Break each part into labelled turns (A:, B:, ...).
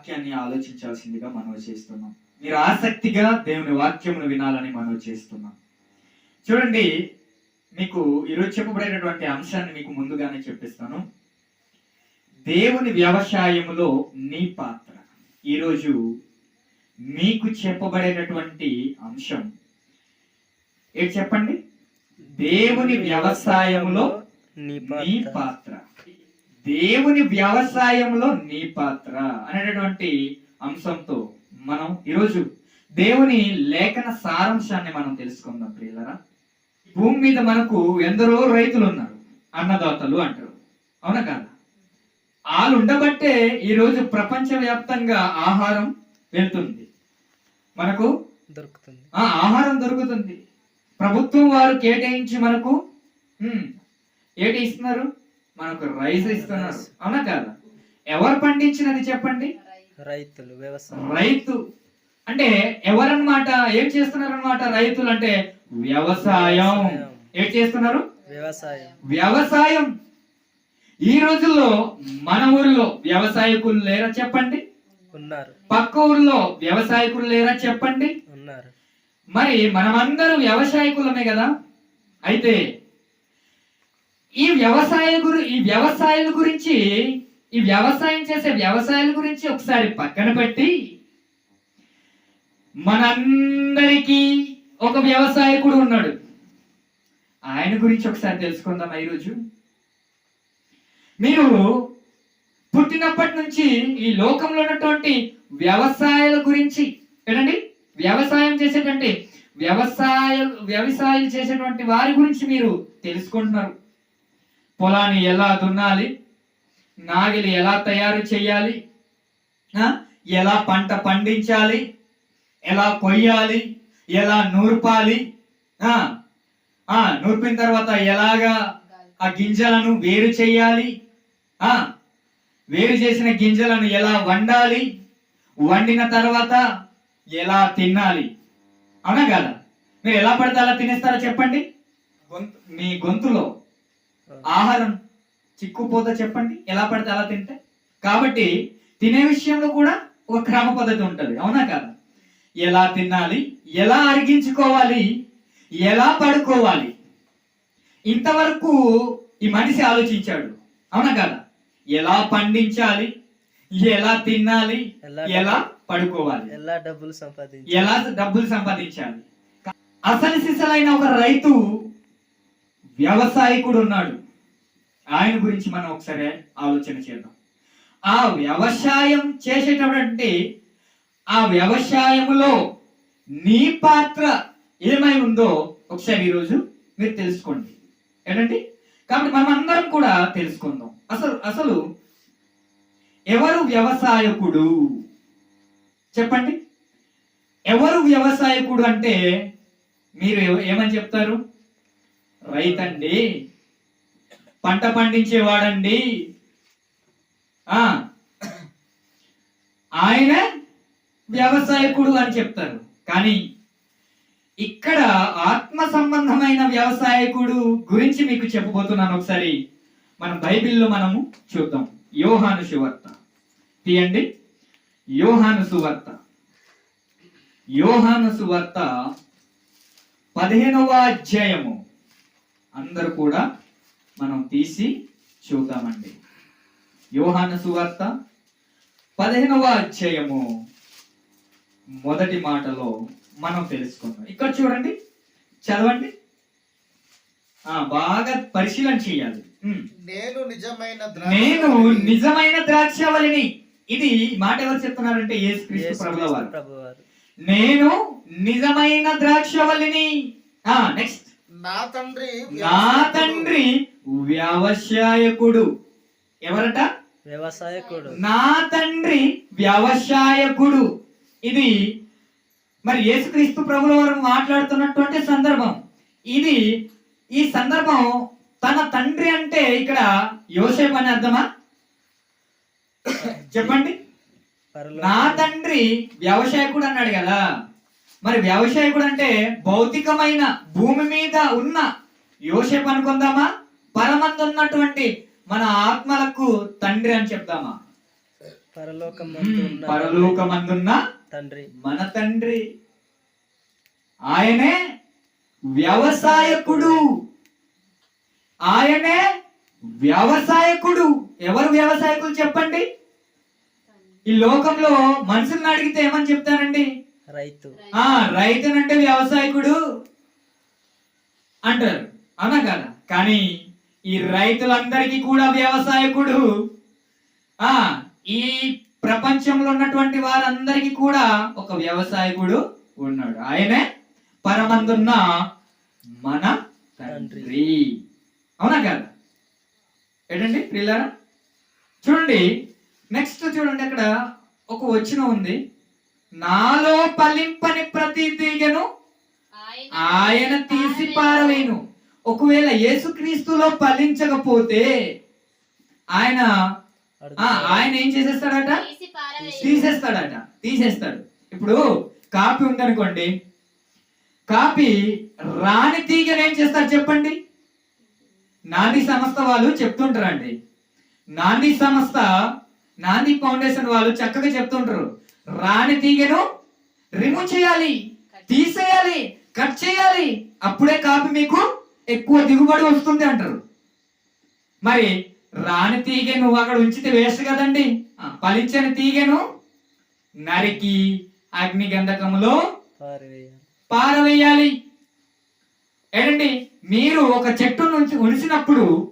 A: వాక్యాన్ని ఆలోచించాల్సిందిగా మనం చేస్తున్నాం. మీరు ఆసక్తిగా దేవుని వాక్యమును వినాలని మనం చేస్తున్నాం. చూడండి మీకు ఈరోజు చెప్పబడేటటువంటి అంశాన్ని మీకు ముందుగానే చెప్పిస్తాను. దేవుని వ్యవసాయములో నీ పాత్ర. ఈరోజు మీకు చెప్పబడేటటువంటి అంశం. ఏంటి చెప్పండి? దేవుని వ్యవసాయములో
B: నీ పాత్ర.
A: దేవుని వ్యవసాయంలో నీ పాత్ర అనేటటువంటి అంశంతో మనం ఈరోజు దేవుని లేఖన సారాంశాన్ని మనం తెలుసుకుందాం ప్రియులరా. భూమి మీద మనకు ఎందరో రైతులు ఉన్నారు అన్నదాతలు అంటారు. అవునా కాదా? వాళ్ళు ఉండబట్టే ఈరోజు ప్రపంచవ్యాప్తంగా ఆహారం వెళ్తుంది. మనకు
B: దొరుకుతుంది.
A: ఆ ఆహారం దొరుకుతుంది. ప్రభుత్వం వారు కేటాయించి మనకు ఏంటి ఇస్తున్నారు? మనకు రైస్ ఇస్తున్నారు. అవునా కాదా? ఎవరు పండించినది చెప్పండి?
B: రైతులు వ్యవసాయం.
A: రైతు. అంటే ఎవరన్నమాట? ఏం చేస్తున్నారు అనమాట రైతులు అంటే వ్యవసాయం. ఏం చేస్తున్నారు?
B: వ్యవసాయం.
A: వ్యవసాయం. ఈ రోజుల్లో మన ఊర్లో వ్యవసాయకులు లేరా చెప్పండి?
B: ఉన్నారు.
A: పక్క ఊర్లో వ్యవసాయకులు లేరా చెప్పండి?
B: ఉన్నారు.
A: మరి మనమందరం వ్యవసాయకులమే కదా? అయితే ఈ వ్యవసాయ గురి ఈ వ్యవసాయాల గురించి ఈ వ్యవసాయం చేసే వ్యవసాయాల గురించి ఒకసారి పక్కన పెట్టి మనందరికీ ఒక వ్యవసాయకుడు ఉన్నాడు. ఆయన గురించి ఒకసారి తెలుసుకుందాం ఈరోజు? మీరు పుట్టినప్పటి నుంచి ఈ లోకంలో ఉన్నటువంటి వ్యవసాయాల గురించి ఏంటండి? వ్యవసాయం చేసేటువంటి వ్యవసాయ వ్యవసాయం చేసేటువంటి వారి గురించి మీరు తెలుసుకుంటున్నారు. పొలాన్ని ఎలా దున్నాలి? నాగిలి ఎలా తయారు చేయాలి? ఎలా పంట పండించాలి? ఎలా కొయ్యాలి? ఎలా నూర్పాలి? నూర్పిన తర్వాత ఎలాగా ఆ గింజలను వేరు చేయాలి? ఆ? వేరు చేసిన గింజలను ఎలా వండాలి? వండిన తర్వాత ఎలా తినాలి? అవునా కదా? మీరు ఎలా పడితే అలా తినేస్తారో చెప్పండి. గొంతు. మీ గొంతులో. ఆహారం చిక్కుపోతే చెప్పండి ఎలా పడితే అలా తింటే. కాబట్టి తినే విషయంలో కూడా ఒక క్రమ పద్ధతి ఉంటుంది అవునా కదా? ఎలా తినాలి ఎలా అరిగించుకోవాలి ఎలా పడుకోవాలి? ఇంతవరకు ఈ మనిషి ఆలోచించాడు అవునా కదా? ఎలా పండించాలి ఎలా తినాలి
B: ఎలా
A: పడుకోవాలి?
B: ఎలా డబ్బులు సంపాదించి
A: ఎలా డబ్బులు సంపాదించాలి? అసలు సిసలైన ఒక రైతు వ్యవసాయకుడు ఉన్నాడు ఆయన గురించి మనం ఒకసారి ఆలోచన చేద్దాం. ఆ వ్యవసాయం చేసేటటువంటి ఆ వ్యవసాయములో నీ పాత్ర ఏమై ఉందో ఒకసారి ఈరోజు మీరు తెలుసుకోండి. ఏంటండి? కాబట్టి మనం అందరం కూడా తెలుసుకుందాం. అసలు అసలు ఎవరు వ్యవసాయకుడు? చెప్పండి. ఎవరు వ్యవసాయకుడు అంటే మీరు ఏమని చెప్తారు? రైతండి. పంట పండించేవాడండి. ఆ. ఆయన వ్యవసాయకుడు అని చెప్తారు. కానీ ఇక్కడ ఆత్మ సంబంధమైన వ్యవసాయకుడు గురించి మీకు చెప్పబోతున్నాను ఒకసారి. మనం బైబిల్లో మనము చూద్దాం. యోహాను సువార్త. తీయండి. యోహాను సువార్త. యోహాను సువార్త పదిహేనవ అధ్యాయము. అందరూ కూడా మనం తీసి చూద్దామండి. యోహాను సువార్త పదిహేనవ అధ్యాయము మొదటి మాటలో మనం తెలుసుకుందాం. ఇక్కడ చూడండి చదవండి. ఆ, బాగా పరిశీలన చేయాలి.
C: నేను నిజమైన
A: నేను. నిజమైన ద్రాక్షవల్లిని ఇది మాట ఎవరు చెప్తున్నారంటే ప్రభుల
B: క్రీస్తు
A: వారు
B: ప్రభువారు.
A: నేను నిజమైన ద్రాక్షవల్లిని ఆ నెక్స్ట్
C: నా తండ్రి
A: నా తండ్రి వ్యవసాయకుడు. ఎవరట?
B: వ్యవసాయకుడు.
A: నా తండ్రి వ్యవసాయకుడు. ఇది మరి యేసుక్రీస్తు ప్రభుల వారు మాట్లాడుతున్నటువంటి సందర్భం. ఇది ఈ సందర్భం తన తండ్రి అంటే ఇక్కడ యోసేపు అని అర్థమా? చెప్పండి. నా తండ్రి వ్యవసాయకుడు అన్నాడు కదా. మరి వ్యవసాయకుడు అంటే భౌతికమైన భూమి మీద ఉన్న యోసేపు అనుకుందామా? పరమందు ఉన్నటువంటి మన ఆత్మలకు తండ్రి అని చెప్దామా? పరలోకమందున్న
B: తండ్రి.
A: మన తండ్రి. ఆయనే వ్యవసాయకుడు. ఆయనే వ్యవసాయకుడు. ఎవరు వ్యవసాయకులు చెప్పండి? ఈ లోకంలో మనుషుల్ని అడిగితే ఏమని చెప్తారండి?
B: రైతు.
A: ఆ రైతునంటే వ్యవసాయకుడు అంటారు. అవునా కదా? కానీ ఈ రైతులందరికీ కూడా వ్యవసాయకుడు ఆ ఈ ప్రపంచంలో ఉన్నటువంటి వారందరికీ కూడా ఒక వ్యవసాయకుడు ఉన్నాడు. ఆయనే పరమందున్న మన తండ్రి. అవునా కదా? ఏంటండి ప్రియులారా? చూడండి నెక్స్ట్ చూడండి అక్కడ ఒక వచనం ఉంది. నాలో ఫలింపని ప్రతి తీగను ఆయన తీసి పారవేను ఒకవేళ యేసుక్రీస్తులో ఫలించకపోతే ఆయన ఆయన ఏం చేసేస్తాడట. తీసేస్తాడట తీసేస్తాడు. ఇప్పుడు కాపీ ఉందనుకోండి. కాపీ రాని తీగని ఏం చేస్తారు చెప్పండి? నాంది సంస్థ వాళ్ళు చెప్తుంటారండి. నాంది సంస్థ నాంది ఫౌండేషన్ వాళ్ళు చక్కగా చెప్తుంటారు. రాని తీగను రిమూవ్ చేయాలి తీసేయాలి కట్ చేయాలి. అప్పుడే కాపీ మీకు ఎక్కువ దిగుబడి వస్తుంది అంటారు. మరి రాని తీగ నువ్వు అక్కడ ఉంచితే వేస్ట్ కదండి. ఆ, ఫలించని తీగను నరికి అగ్ని గంధకములో
B: పారవేయాలి.
A: పారవేయాలి ఏంటండి మీరు ఒక చెట్టు నుంచి ఉడిసినప్పుడు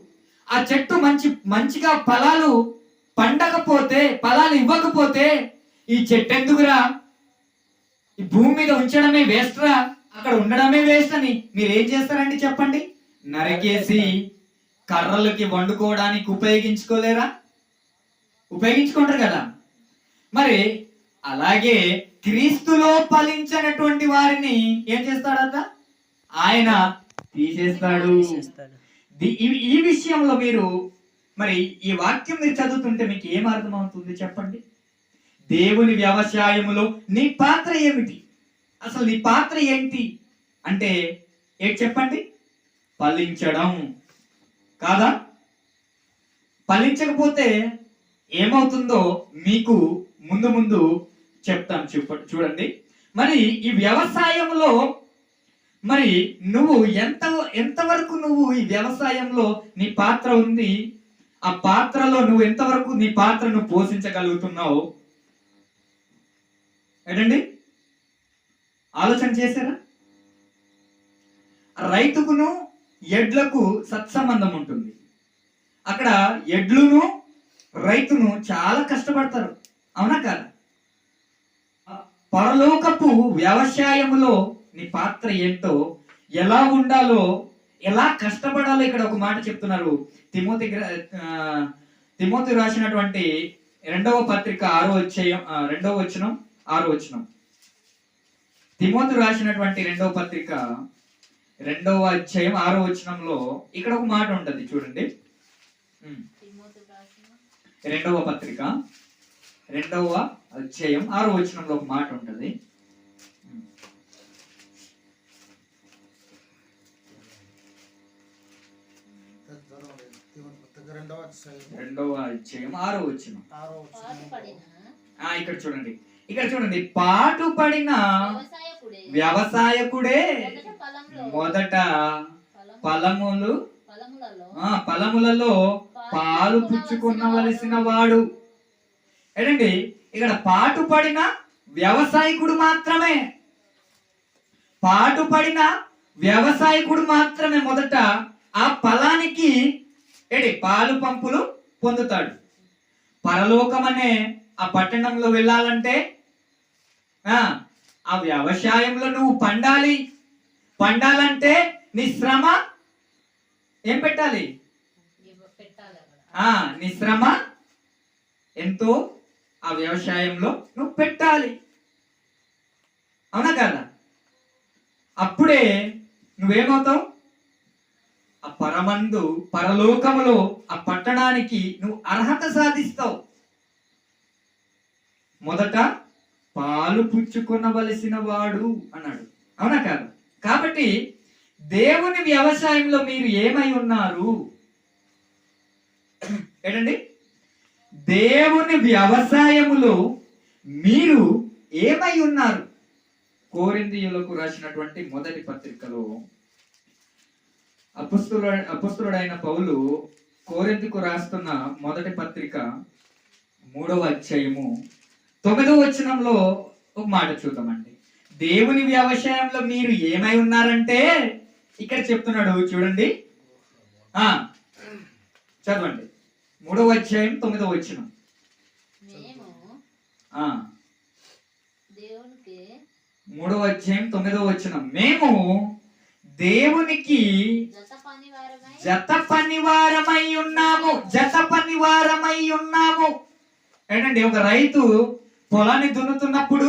A: ఆ చెట్టు మంచి మంచిగా ఫలాలు పండకపోతే ఫలాలు ఇవ్వకపోతే ఈ చెట్టు ఎందుకురా? ఈ భూమి మీద ఉంచడమే వేస్ట్ రా. అక్కడ ఉండడమే వేస్ట్ అని మీరు ఏం చేస్తారండి చెప్పండి? నరికేసి కర్రలకి వండుకోవడానికి ఉపయోగించుకోలేరా? ఉపయోగించుకుంటారు కదా. మరి అలాగే క్రీస్తులో ఫలించినటువంటి వారిని ఏం చేస్తాడట? ఆయన తీసేస్తాడు. ఈ విషయంలో మీరు మరి ఈ వాక్యం మీరు చదువుతుంటే మీకు ఏం అర్థమవుతుంది చెప్పండి? దేవుని వ్యవసాయములో నీ పాత్ర ఏమిటి? అసలు నీ పాత్ర ఏంటి? అంటే ఏంటి చెప్పండి? ఫలించడం. కాదా? ఫలించకపోతే ఏమవుతుందో మీకు ముందు ముందు చెప్తాను చూప చూడండి. మరి ఈ వ్యవసాయంలో మరి నువ్వు ఎంత ఎంతవరకు నువ్వు ఈ వ్యవసాయంలో నీ పాత్ర ఉంది? ఆ పాత్రలో నువ్వు ఎంతవరకు నీ పాత్రను పోషించగలుగుతున్నావు? ఏంటండి? ఆలోచన చేశారా? రైతుకును ఎడ్లకు సత్సంబంధం ఉంటుంది. అక్కడ ఎడ్లును రైతును చాలా కష్టపడతారు. అవునా కాదా? పరలోకపు వ్యవసాయములో నీ పాత్ర ఏంటో ఎలా ఉండాలో ఎలా కష్టపడాలో ఇక్కడ ఒక మాట చెప్తున్నారు. తిమోతి తిమోతి రాసినటువంటి రెండవ పత్రిక ఆరో అధ్యాయం రెండవ వచనం. ఆరో వచనం తిమోతి రాసినటువంటి రెండవ పత్రిక రెండవ అధ్యాయం ఆరో వచనంలో ఇక్కడ ఒక మాట ఉంటది చూడండి. ఉమ్.
D: తిమోతి రాసిన
A: రెండవ పత్రిక రెండవ అధ్యాయం ఆరో వచనంలో ఒక మాట ఉంటది.
C: రెండవ అధ్యాయం,
A: రెండవ అధ్యాయం ఆరో వచనం. ఇక్కడ చూడండి. ఇక్కడ చూడండి పాటు పడిన
D: వ్యవసాయకుడే. మొదట
A: ఫలములు
D: ఫలములలో
A: ఆ ఫలములలో పాలు పుచ్చుకునవలసిన వాడు. ఏంటండి ఇక్కడ పాటు పడిన వ్యవసాయకుడు మాత్రమే. పాటు పడిన వ్యవసాయకుడు మాత్రమే మొదట ఆ ఫలానికి ఏంటి పాలు పంపులు పొందుతాడు. పరలోకం అనే ఆ పట్టణంలో వెళ్ళాలంటే ఆ వ్యవసాయంలో నువ్వు పండాలి. పండాలంటే నీ శ్రమ ఏం పెట్టాలి? ఆ నీ శ్రమ ఎంతో ఆ వ్యవసాయంలో నువ్వు పెట్టాలి. అవునా కదా? అప్పుడే నువ్వేమవుతావు? ఆ పరమందు పరలోకములో ఆ పట్టణానికి నువ్వు అర్హత సాధిస్తావు. మొదట పాలు పుచ్చుకొనవలసిన వాడు అన్నాడు. అవునా కాదు? కాబట్టి దేవుని వ్యవసాయంలో మీరు ఏమై ఉన్నారు? ఏంటండి? దేవుని వ్యవసాయములో మీరు ఏమై ఉన్నారు? కోరిందియులకు రాసినటువంటి మొదటి పత్రికలో అపుస్తుల అపుస్తుడైన పౌలు కోరిందుకు రాస్తున్న మొదటి పత్రిక మూడవ అధ్యాయము తొమ్మిదవ వచనంలో ఒక మాట చూద్దామండి. దేవుని వ్యవసాయంలో మీరు ఏమై ఉన్నారంటే ఇక్కడ చెప్తున్నాడు చూడండి. ఆ చదవండి. మూడవ అధ్యాయం తొమ్మిదవ వచనం.
D: మేము
A: ఆ
D: దేవునికి
A: మూడవ అధ్యాయం తొమ్మిదవ వచనం. మేము దేవునికి
D: జత
A: పనివారమై ఉన్నాము. జత పనివారమై ఉన్నాము. ఏంటండి ఒక రైతు పొలాన్ని దున్నుతున్నప్పుడు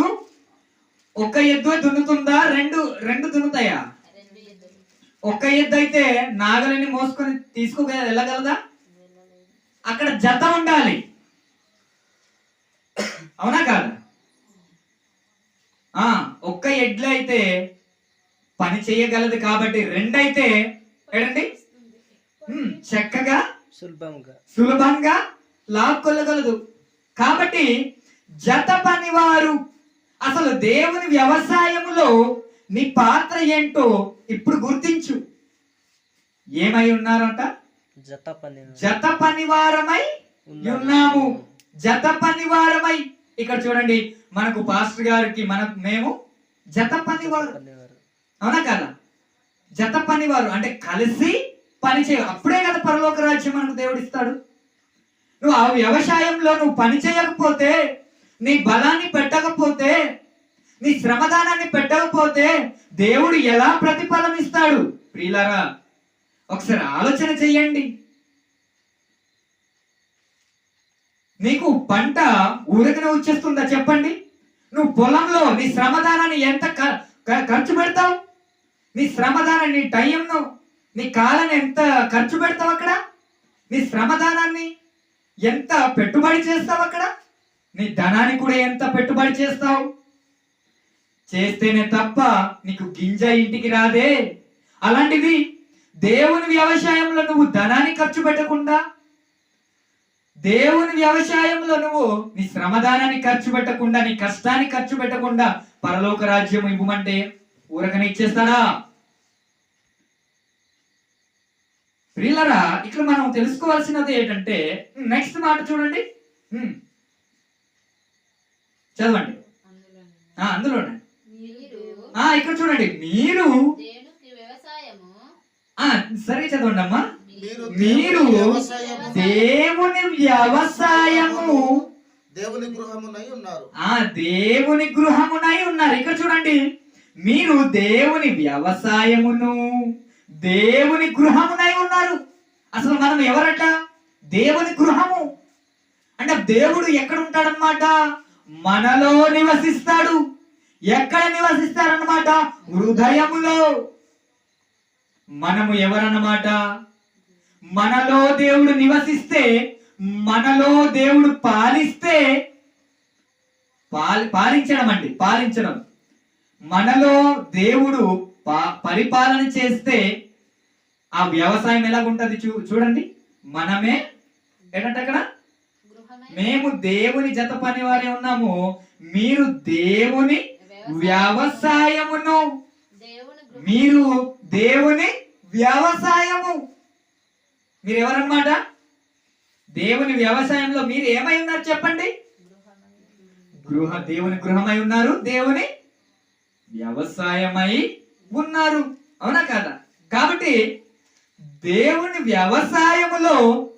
A: ఒక ఎద్దు దున్నుతుందా? రెండు రెండు దున్నుతాయా?
D: రెండు ఎద్దులు
A: ఒక ఎద్దు అయితే నాగలిని మోసుకొని తీసుకో వెళ్ళగలదా? అక్కడ జత ఉండాలి. అవునా కాదా? ఆ ఒక్క ఎడ్లు అయితే పని చేయగలదు కాబట్టి రెండైతే ఉమ్, చక్కగా
B: సులభంగా.
A: సులభంగా లాక్కొల్లగలదు. కాబట్టి జత పనివారు. అసలు దేవుని వ్యవసాయములో నీ పాత్ర ఏంటో ఇప్పుడు గుర్తించు. ఏమై ఉన్నారంట?
B: జత పని
A: జత పనివారమై ఉన్నాము. జత పనివారమై. ఇక్కడ చూడండి మనకు పాస్టర్ గారికి మనకు మేము జత పనివారు. అవునా కదా? జత పనివారు. అంటే కలిసి పని చేయ అప్పుడే కదా పరలోక రాజ్యం మనకు దేవుడు ఇస్తాడు. నువ్వు ఆ వ్యవసాయంలో నువ్వు పని చేయకపోతే నీ బలాన్ని పెట్టకపోతే నీ శ్రమదానాన్ని పెట్టకపోతే దేవుడు ఎలా ప్రతిఫలం ఇస్తాడు? ప్రియులారా ఒకసారి ఆలోచన చెయ్యండి నీకు పంట ఊరికనే వచ్చేస్తుందా చెప్పండి? నువ్వు పొలంలో నీ శ్రమదానాన్ని ఎంత ఖర్చు పెడతావు? నీ శ్రమదానాన్ని నీ టైంను నీ కాలాన్ని ఎంత ఖర్చు పెడతావు అక్కడ? నీ శ్రమదానాన్ని ఎంత పెట్టుబడి చేస్తావు అక్కడ? నీ ధనాన్ని కూడా ఎంత పెట్టుబడి చేస్తావు? చేస్తేనే తప్ప నీకు గింజ ఇంటికి రాదే. అలాంటిది దేవుని వ్యవసాయంలో నువ్వు ధనాన్ని ఖర్చు పెట్టకుండా దేవుని వ్యవసాయంలో నువ్వు నీ శ్రమదానాన్ని ఖర్చు పెట్టకుండా నీ కష్టాన్ని ఖర్చు పెట్టకుండా పరలోక రాజ్యం ఇవ్వమంటే ఊరకనే ఇచ్చేస్తాడా? ప్రియులరా ఇక్కడ మనం తెలుసుకోవాల్సినది ఏంటంటే నెక్స్ట్ మాట చూడండి. చదవండి.
D: అందులోనే
A: ఆ, అందులోనే
D: మీరు
A: ఆ ఇక్కడ చూడండి. మీరు సరే చదవండి అమ్మా.
C: మీరు దేవుని వ్యవసాయము.
A: దేవుని వ్యవసాయము.
C: దేవుని గృహమునై ఉన్నారు.
A: ఆ దేవుని గృహమునై ఉన్నారు. ఇక్కడ చూడండి. మీరు దేవుని వ్యవసాయమును దేవుని గృహమునై ఉన్నారు. అసలు మనం ఎవరట? దేవుని గృహము. అంటే దేవుడు ఎక్కడ ఉంటాడనమాట మనలో నివసిస్తాడు. ఎక్కడ నివసిస్తారన్నమాట? హృదయములో. మనము ఎవరన్నమాట? మనలో దేవుడు నివసిస్తే మనలో దేవుడు పాలిస్తే పాలి పాలించడం అండి పాలించడం. మనలో దేవుడు పా- పరిపాలన చేస్తే ఆ వ్యవసాయం ఎలాగుంటుంది చూ చూడండి. మనమే ఏంటంటే అక్కడ మేము దేవుని జత పని వారే ఉన్నాము. మీరు దేవుని వ్యవసాయమును. మీరు దేవుని వ్యవసాయము. మీరు ఎవరన్నమాట దేవుని వ్యవసాయంలో మీరు ఏమై ఉన్నారు చెప్పండి? గృహ దేవుని గృహమై ఉన్నారు దేవుని వ్యవసాయమై ఉన్నారు. అవునా కాదా? కాబట్టి దేవుని వ్యవసాయములో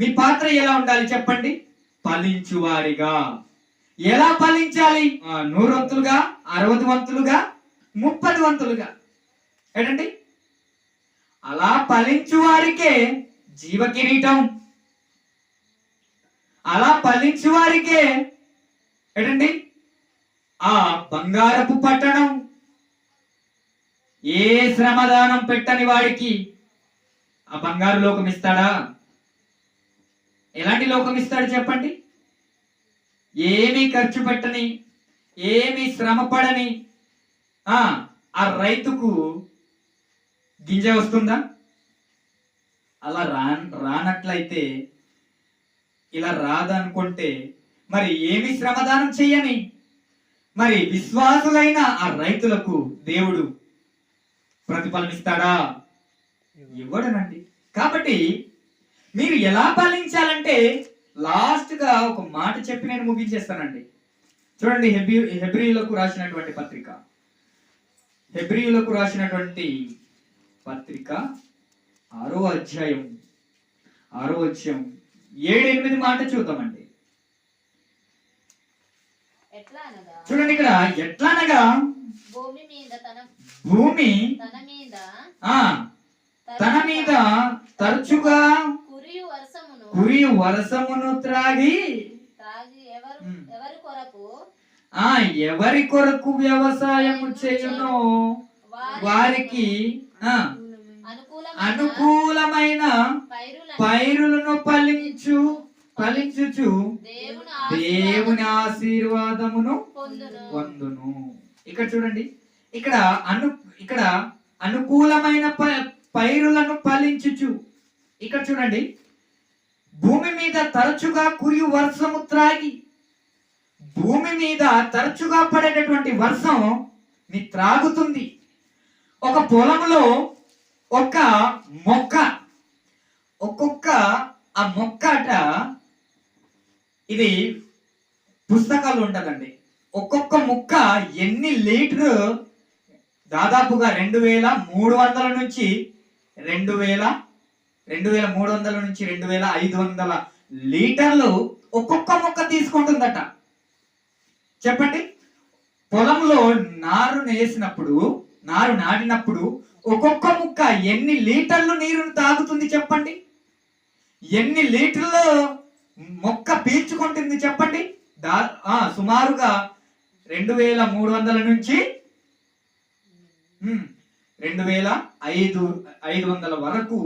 A: మీ పాత్ర ఎలా ఉండాలి చెప్పండి? ఫలించువారిగా. ఎలా ఫలించాలి? ఆ, నూరొంతులుగా అరవది వంతులుగా ముప్పది వంతులుగా ఏంటండి? అలా ఫలించు వారికే జీవ కిరీటం అలా ఫలించు వారికే ఏంటండి? ఆ బంగారపు పట్టణం. ఏ శ్రమదానం పెట్టని వాడికి ఆ బంగారు లోకం ఇస్తాడా? ఎలాంటి లోకం ఇస్తాడు చెప్పండి? ఏమీ ఖర్చు పెట్టని ఏమీ శ్రమ పడని ఆ రైతుకు గింజ వస్తుందా? అలా రా రానట్లయితే ఇలా రాదనుకుంటే మరి ఏమి శ్రమదానం చెయ్యని మరి విశ్వాసులైన ఆ రైతులకు దేవుడు ప్రతిఫలం ఇస్తాడా ఇవ్వడనండి. కాబట్టి మీరు ఎలా పాలించాలంటే లాస్ట్గా ఒక మాట చెప్పి నేను ముగించేస్తానండి. చూడండి హెబ్రి హెబ్రియులకు రాసినటువంటి పత్రిక. హెబ్రియులకు రాసినటువంటి పత్రిక ఆరో అధ్యాయం ఆరో అధ్యాయం ఏడు ఎనిమిది మాట చూద్దామండి. చూడండి ఇక్కడ ఎట్లనగా
D: భూమి మీద తన మీద
A: ఆ తన మీద తరచుగా కురి వరసమును త్రాగి ఆ ఎవరి కొరకు వ్యవసాయము చేయునో వారికి
D: అనుకూలమైన పైరులను
A: ఫలించు ఫలించుచు
D: దేవుని
A: దేవుని
D: ఆశీర్వాదము
A: ఆశీర్వాదమును
D: పొందును.
A: పొందును. ఇక్కడ చూడండి. ఇక్కడ అను ఇక్కడ అనుకూలమైన పైరులను ఫలించుచు. ఇక్కడ చూడండి. భూమి మీద తరచుగా కురియు వర్షము త్రాగి భూమి మీద తరచుగా పడేటటువంటి వర్షం నీ త్రాగుతుంది. ఒక పొలంలో ఒక మొక్క ఒక్కొక్క ఆ మొక్క అట ఇది పుస్తకాలు ఉంటదండి ఒక్కొక్క మొక్క ఎన్ని లీటర్? దాదాపుగా రెండు వేల మూడు వందల నుంచి రెండు వేల రెండు వేల మూడు వందల నుంచి రెండు వేల ఐదు వందల లీటర్లు ఒక్కొక్క మొక్క తీసుకుంటుందట. చెప్పండి. పొలంలో నారు వేసినప్పుడు నారు నాటినప్పుడు ఒక్కొక్క ముక్క ఎన్ని లీటర్లు నీరుని తాగుతుంది చెప్పండి? ఎన్ని లీటర్లు మొక్క పీల్చుకుంటుంది చెప్పండి? దా సుమారుగా రెండు వేల మూడు వందల నుంచి రెండు వేల ఐదు ఐదు వందల వరకు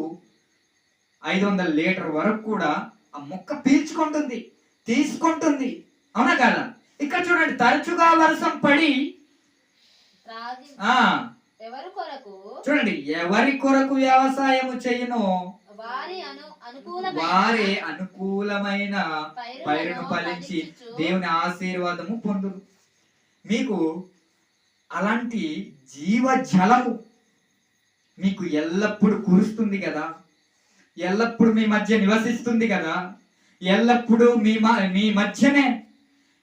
A: ఐదు వందల లీటర్ వరకు కూడా ఆ మొక్క పీల్చుకుంటుంది తీసుకుంటుంది. అవునా కదా? ఇక్కడ చూడండి తరచుగా వర్షం పడి
D: ఎవరి కొరకు?
A: చూడండి ఎవరి కొరకు వ్యవసాయము చేయను?
D: వారి అను అనుకూలమైన
A: పైరును ఫలించి దేవుని ఆశీర్వాదము పొందును. మీకు అలాంటి జీవ జలము మీకు ఎల్లప్పుడు కురుస్తుంది కదా? ఎల్లప్పుడు మీ మధ్య నివసిస్తుంది కదా. ఎల్లప్పుడూ మీ మ- మీ మధ్యనే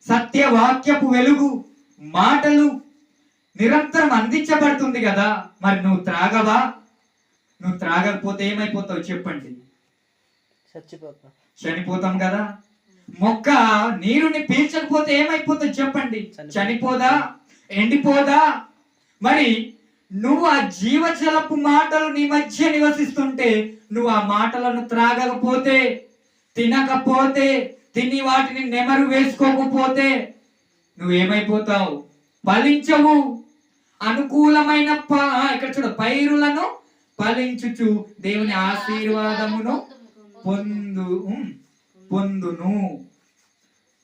A: సత్యవాక్యపు వెలుగు మాటలు నిరంతరం అందించబడుతుంది కదా. మరి నువ్వు త్రాగవా? నువ్వు త్రాగకపోతే ఏమైపోతావు చెప్పండి. చనిపోతాం కదా. మొక్క నీరుని పీల్చకపోతే ఏమైపోతుంది చెప్పండి. చనిపోదా? ఎండిపోదా? మరి నువ్వు ఆ జీవజలపు మాటలు నీ మధ్య నివసిస్తుంటే నువ్వు ఆ మాటలను త్రాగకపోతే తినకపోతే తిని వాటిని నెమరు వేసుకోకపోతే నువ్వేమైపోతావు? ఫలించవు. అనుకూలమైన ప- ఇక్కడ చూడ పైరులను ఫలించుచు దేవుని ఆశీర్వాదమును పొందు పొందును.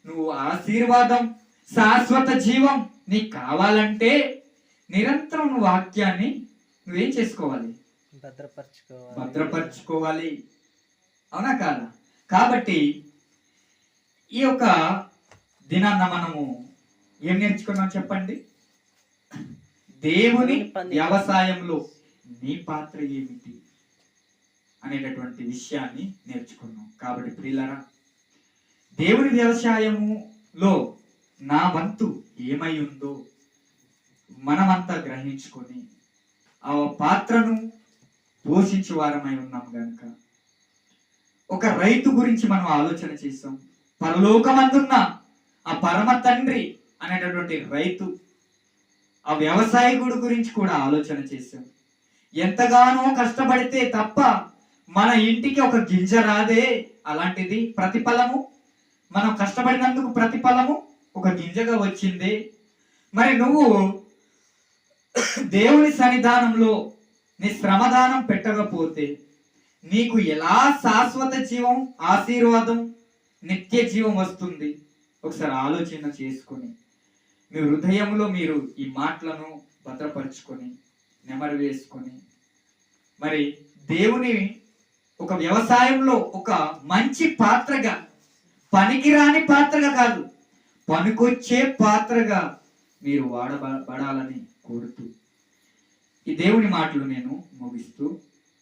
A: నువ్వు ఆశీర్వాదం శాశ్వత జీవం నీకు కావాలంటే నిరంతరం నువ్వు వాక్యాన్ని నువ్వేం చేసుకోవాలి?
B: భద్రపరచుకోవాలి.
A: భద్రపరచుకోవాలి. అవునా కాదా? కాబట్టి ఈ యొక్క దినాన్న మనము ఏం నేర్చుకున్నాం చెప్పండి? దేవుని వ్యవసాయంలో నీ పాత్ర ఏమిటి? అనేటటువంటి విషయాన్ని నేర్చుకున్నాం. కాబట్టి ప్రియులరా దేవుని వ్యవసాయములో నా వంతు ఏమై ఉందో మనమంతా గ్రహించుకొని ఆ పాత్రను పోషించే వారమై ఉన్నాం కనుక ఒక రైతు గురించి మనం ఆలోచన చేస్తాం. పరలోకమందున్న ఆ పరమ తండ్రి అనేటటువంటి రైతు ఆ వ్యవసాయకుడు గురించి కూడా ఆలోచన చేశాం ఎంతగానో కష్టపడితే తప్ప మన ఇంటికి ఒక గింజ రాదే అలాంటిది ప్రతిఫలము. మనం కష్టపడినందుకు ప్రతిఫలము ఒక గింజగా వచ్చింది. మరి నువ్వు దేవుని సన్నిధానంలో నీ శ్రమదానం పెట్టకపోతే నీకు ఎలా శాశ్వత జీవం ఆశీర్వాదం నిత్య జీవం వస్తుంది? ఒకసారి ఆలోచన చేసుకొని మీ హృదయంలో మీరు ఈ మాటలను భద్రపరుచుకొని నెమరు వేసుకొని మరి దేవుని ఒక వ్యవసాయంలో ఒక మంచి పాత్రగా పనికిరాని పాత్రగా కాదు పనికొచ్చే పాత్రగా మీరు వాడబడాలని కోరుతూ. ఈ దేవుని మాటలు నేను ముగిస్తూ